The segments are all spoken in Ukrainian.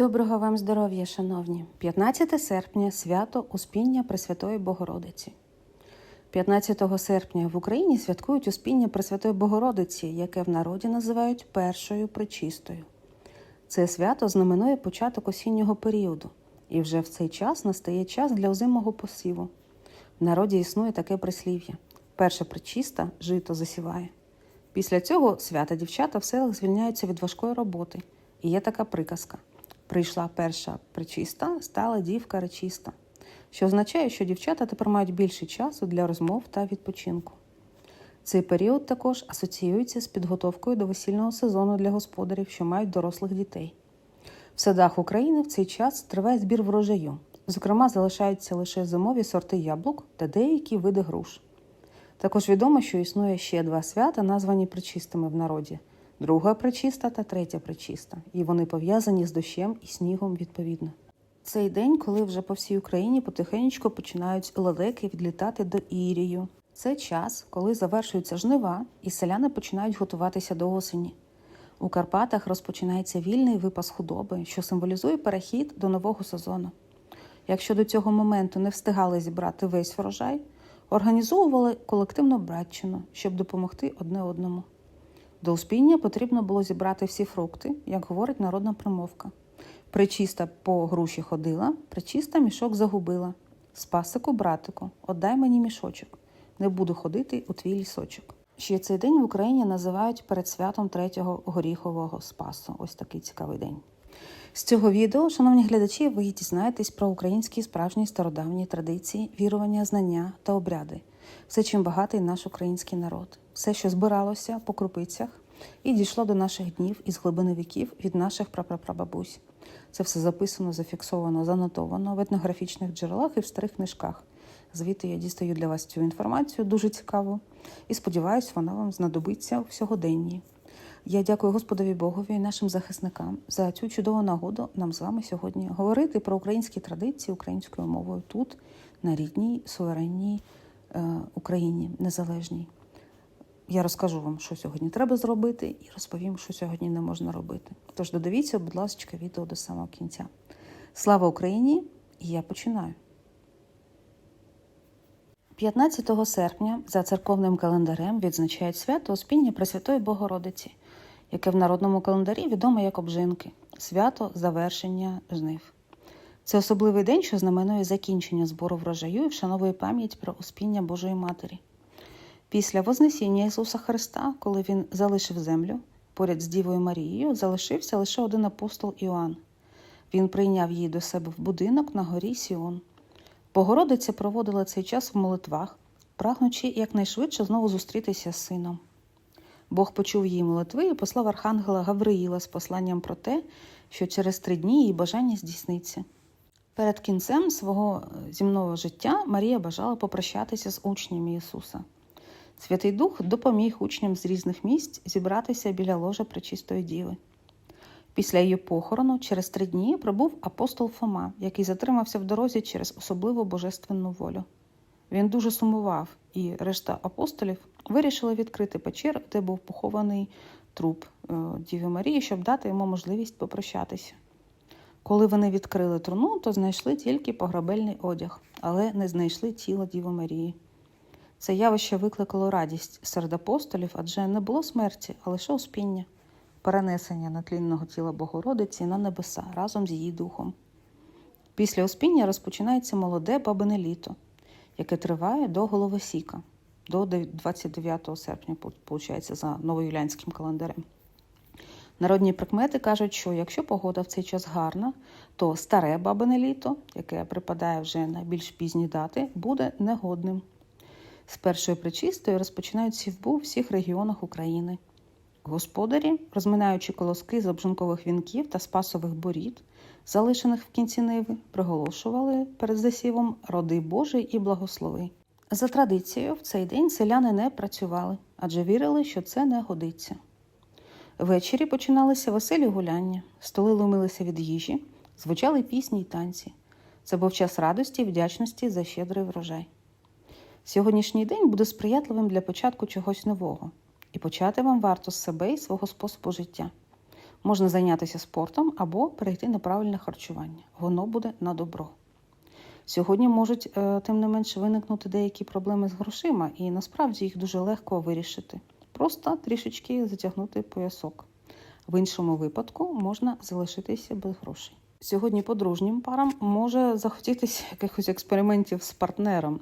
Доброго вам здоров'я, шановні! 15 серпня свято Успіння Пресвятої Богородиці. 15 серпня в Україні святкують Успіння Пресвятої Богородиці, яке в народі називають першою причистою. Це свято знаменує початок осіннього періоду, і вже в цей час настає час для озимого посіву. В народі існує таке прислів'я: перша причиста жито засіває. Після цього свята дівчата в селах звільняються від важкої роботи, і є така приказка. Прийшла перша причиста, стала дівка речиста, що означає, що дівчата тепер мають більше часу для розмов та відпочинку. Цей період також асоціюється з підготовкою до весільного сезону для господарів, що мають дорослих дітей. В садах України в цей час триває збір врожаю. Зокрема, залишаються лише зимові сорти яблук та деякі види груш. Також відомо, що існує ще два свята, названі причистими в народі друга причиста та третя причиста, і вони пов'язані з дощем і снігом відповідно. Цей день, коли вже по всій Україні потихеньку починають лелеки відлітати до Ірію. Це час, коли завершуються жнива, і селяни починають готуватися до осені. У Карпатах розпочинається вільний випас худоби, що символізує перехід до нового сезону. Якщо до цього моменту не встигали зібрати весь врожай, організовували колективну братчину, щоб допомогти одне одному. До успіння потрібно було зібрати всі фрукти, як говорить народна промовка. Причиста по груші ходила, причиста мішок загубила. Спасику, братику, отдай мені мішочок. Не буду ходити у твій лісочок. Ще цей день в Україні називають перед святом третього горіхового спасу. Ось такий цікавий день. З цього відео, шановні глядачі, ви дізнаєтесь про українські справжні стародавні традиції, вірування, знання та обряди, все, чим багатий наш український народ, все, що збиралося по крупицях і дійшло до наших днів із глибини віків від наших прапрапрабабусь. Це все записано, зафіксовано, занотовано в етнографічних джерелах і в старих книжках. Звідти я дістаю для вас цю інформацію дуже цікаву і сподіваюся, вона вам знадобиться в сьогоденні. Я дякую Господові Богові і нашим захисникам за цю чудову нагоду нам з вами сьогодні говорити про українські традиції українською мовою тут, на рідній, суверенній е, Україні, незалежній. Я розкажу вам, що сьогодні треба зробити, і розповім, що сьогодні не можна робити. Тож додивіться, будь ласка, відео до самого кінця. Слава Україні! І я починаю. 15 серпня за церковним календарем відзначають свято Успіння Пресвятої Богородиці, яке в народному календарі відомо як обжинки, свято завершення жнив. Це особливий день, що знаменує закінчення збору врожаю і вшановує пам'ять про успіння Божої Матері. Після Вознесіння Ісуса Христа, коли Він залишив землю, поряд з Дівою Марією залишився лише один апостол Іоанн. Він прийняв її до себе в будинок на горі Сіон. Богородиця проводила цей час в молитвах, прагнучи якнайшвидше знову зустрітися з сином. Бог почув її молитви і послав архангела Гавриїла з посланням про те, що через три дні її бажання здійсниться. Перед кінцем свого зімного життя Марія бажала попрощатися з учнями Ісуса. Святий Дух допоміг учням з різних місць зібратися біля ложа Пречистої Діви. Після її похорону через три дні прибув апостол Фома, який затримався в дорозі через особливу божественну волю. Він дуже сумував, і решта апостолів вирішили відкрити печеру, де був похований труп е, Діви Марії, щоб дати йому можливість попрощатися. Коли вони відкрили труну, то знайшли тільки пограбельний одяг, але не знайшли тіло Діви Марії. Це явище викликало радість серед апостолів, адже не було смерті, а лише успіння, перенесення натлінного тіла Богородиці на небеса разом з її духом. Після успіння розпочинається молоде бабине літо, яке триває до Головосіка, до 29 серпня, виходить, за новоюлянським календарем. Народні прикмети кажуть, що якщо погода в цей час гарна, то старе бабине літо, яке припадає вже на більш пізні дати, буде негодним. З першої причистої розпочинають сівбу в всіх регіонах України. Господарі, розминаючи колоски з обжинкових вінків та спасових борід, залишених в кінці ниви, приголошували перед засівом роди Божий і благослови. За традицією, в цей день селяни не працювали, адже вірили, що це не годиться. Ввечері починалися веселі гуляння, столи ломилися від їжі, звучали пісні й танці. Це був час радості і вдячності за щедрий врожай. Сьогоднішній день буде сприятливим для початку чогось нового, і почати вам варто з себе і свого способу життя. Можна зайнятися спортом або перейти на правильне харчування. Воно буде на добро. Сьогодні можуть, е, тим не менше, виникнути деякі проблеми з грошима, і насправді їх дуже легко вирішити. Просто трішечки затягнути поясок. В іншому випадку можна залишитися без грошей. Сьогодні подружнім парам може захотітися якихось експериментів з партнером.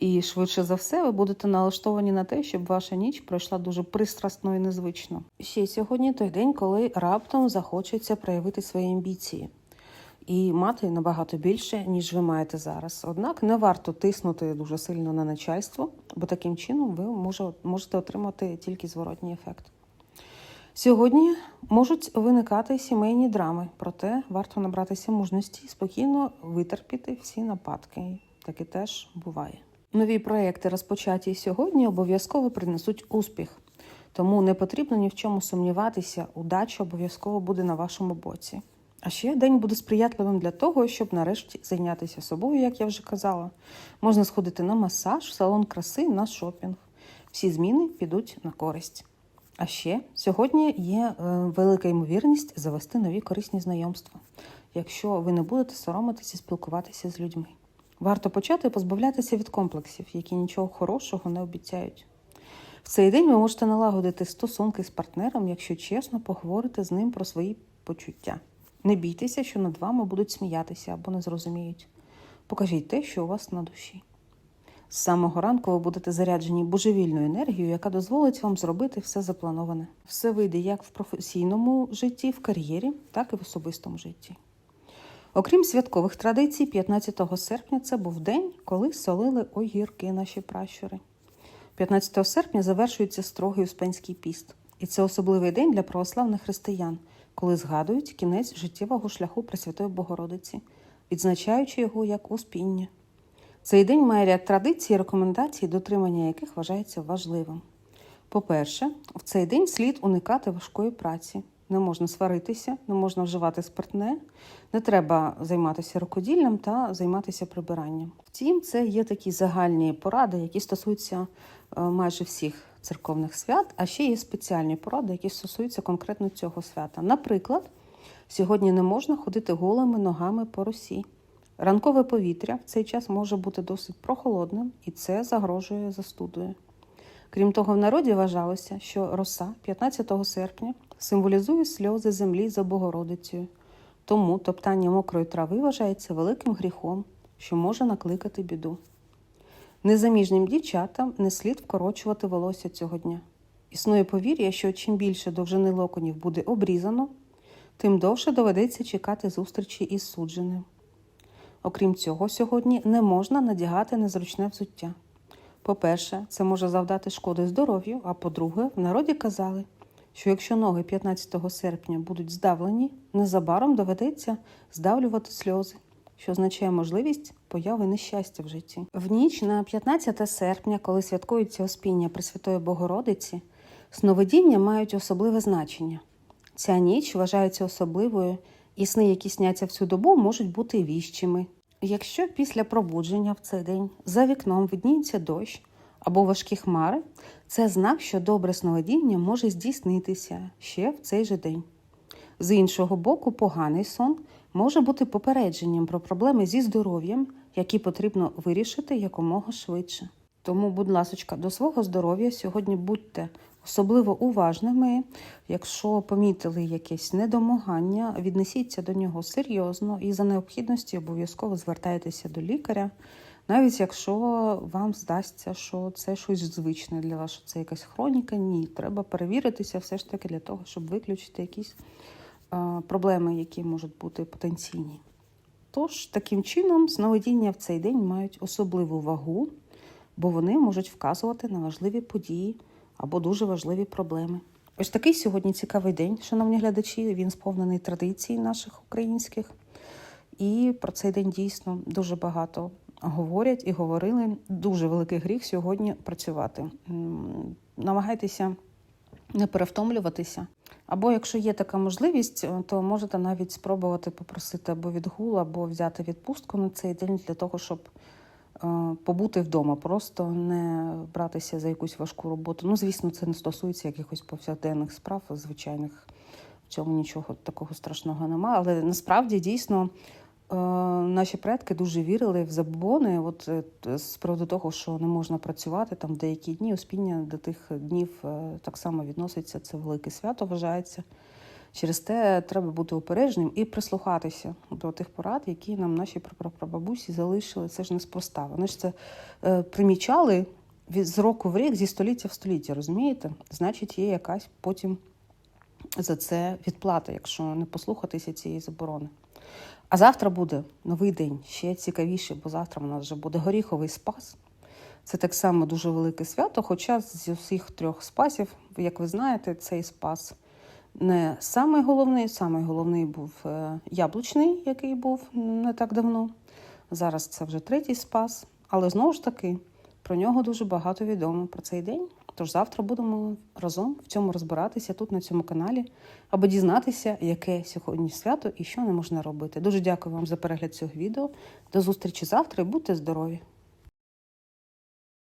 І швидше за все ви будете налаштовані на те, щоб ваша ніч пройшла дуже пристрасно і незвично. Ще сьогодні той день, коли раптом захочеться проявити свої амбіції і мати набагато більше, ніж ви маєте зараз. Однак не варто тиснути дуже сильно на начальство, бо таким чином ви можете отримати тільки зворотній ефект. Сьогодні можуть виникати сімейні драми, проте варто набратися мужності і спокійно витерпіти всі нападки. Таке теж буває. Нові проекти, розпочаті сьогодні, обов'язково принесуть успіх, тому не потрібно ні в чому сумніватися. Удача обов'язково буде на вашому боці. А ще день буде сприятливим для того, щоб нарешті зайнятися собою, як я вже казала. Можна сходити на масаж, салон краси, на шопінг. Всі зміни підуть на користь. А ще сьогодні є е, велика ймовірність завести нові корисні знайомства, якщо ви не будете соромитися спілкуватися з людьми. Варто почати позбавлятися від комплексів, які нічого хорошого не обіцяють. В цей день ви можете налагодити стосунки з партнером, якщо чесно поговорите з ним про свої почуття. Не бійтеся, що над вами будуть сміятися або не зрозуміють. Покажіть те, що у вас на душі. З самого ранку ви будете заряджені божевільною енергією, яка дозволить вам зробити все заплановане. Все вийде як в професійному житті, в кар'єрі, так і в особистому житті. Окрім святкових традицій, 15 серпня це був день, коли солили огірки наші пращури. 15 серпня завершується строгий успенський піст, і це особливий день для православних християн, коли згадують кінець життєвого шляху Пресвятої Богородиці, відзначаючи його як успіння. Цей день має ряд традицій і рекомендацій, дотримання яких вважається важливим. По-перше, в цей день слід уникати важкої праці. Не можна сваритися, не можна вживати спиртне, не треба займатися рукоділлям та займатися прибиранням. Втім, це є такі загальні поради, які стосуються е, майже всіх церковних свят, а ще є спеціальні поради, які стосуються конкретно цього свята. Наприклад, сьогодні не можна ходити голими ногами по росі. Ранкове повітря в цей час може бути досить прохолодним, і це загрожує застудою. Крім того, в народі вважалося, що роса 15 серпня символізує сльози землі за Богородицею. Тому топтання мокрої трави вважається великим гріхом, що може накликати біду. Незаміжнім дівчатам не слід вкорочувати волосся цього дня. Існує повір'я, що чим більше довжини локонів буде обрізано, тим довше доведеться чекати зустрічі із судженим. Окрім цього, сьогодні не можна надягати незручне взуття. По-перше, це може завдати шкоди здоров'ю, а по-друге, в народі казали, що якщо ноги 15 серпня будуть здавлені, незабаром доведеться здавлювати сльози, що означає можливість появи нещастя в житті. В ніч на 15 серпня, коли святкується Оспіння Пресвятої Богородиці, сновидіння мають особливе значення. Ця ніч вважається особливою, і сни, які сняться в цю добу, можуть бути віщими. Якщо після пробудження в цей день за вікном видніється дощ або важкі хмари, це знак, що добре сновидіння може здійснитися ще в цей же день. З іншого боку, поганий сон може бути попередженням про проблеми зі здоров'ям, які потрібно вирішити якомога швидше. Тому, будь ласка, до свого здоров'я сьогодні будьте особливо уважними. Якщо помітили якесь недомагання, віднесіться до нього серйозно і за необхідності обов'язково звертайтеся до лікаря, навіть якщо вам здасться, що це щось звичне для вас, що це якась хроніка, ні. Треба перевіритися все ж таки для того, щоб виключити якісь е, проблеми, які можуть бути потенційні. Тож, таким чином, сновидіння в цей день мають особливу вагу, бо вони можуть вказувати на важливі події або дуже важливі проблеми. Ось такий сьогодні цікавий день, шановні глядачі. Він сповнений традицій наших українських. І про цей день дійсно дуже багато говорять і говорили. Дуже великий гріх сьогодні працювати. Намагайтеся не перевтомлюватися. Або якщо є така можливість, то можете навіть спробувати попросити або відгул, або взяти відпустку на цей день для того, щоб е, побути вдома, просто не братися за якусь важку роботу. Ну, звісно, це не стосується якихось повсякденних справ, звичайних в цьому нічого такого страшного немає. Але насправді дійсно е, наші предки дуже вірили в забобони. От е, з приводу того, що не можна працювати там в деякі дні, успіння до тих днів е, так само відноситься. Це велике свято вважається. Через те треба бути упередженим і прислухатися до тих порад, які нам наші прапрабабусі залишили. Це ж неспроста. Вони ж це е, примічали від з року в рік, зі століття в століття, розумієте? Значить, є якась потім за це відплата, якщо не послухатися цієї заборони. А завтра буде новий день, ще цікавіше, бо завтра у нас вже буде горіховий спас. Це так само дуже велике свято, хоча з усіх трьох спасів, як ви знаєте, цей спас не самий головний. Самий головний був е, яблучний, який був не так давно. Зараз це вже третій спас. Але знову ж таки, про нього дуже багато відомо про цей день. Тож завтра будемо разом в цьому розбиратися тут на цьому каналі, аби дізнатися, яке сьогодні свято і що не можна робити. Дуже дякую вам за перегляд цього відео. До зустрічі завтра і будьте здорові!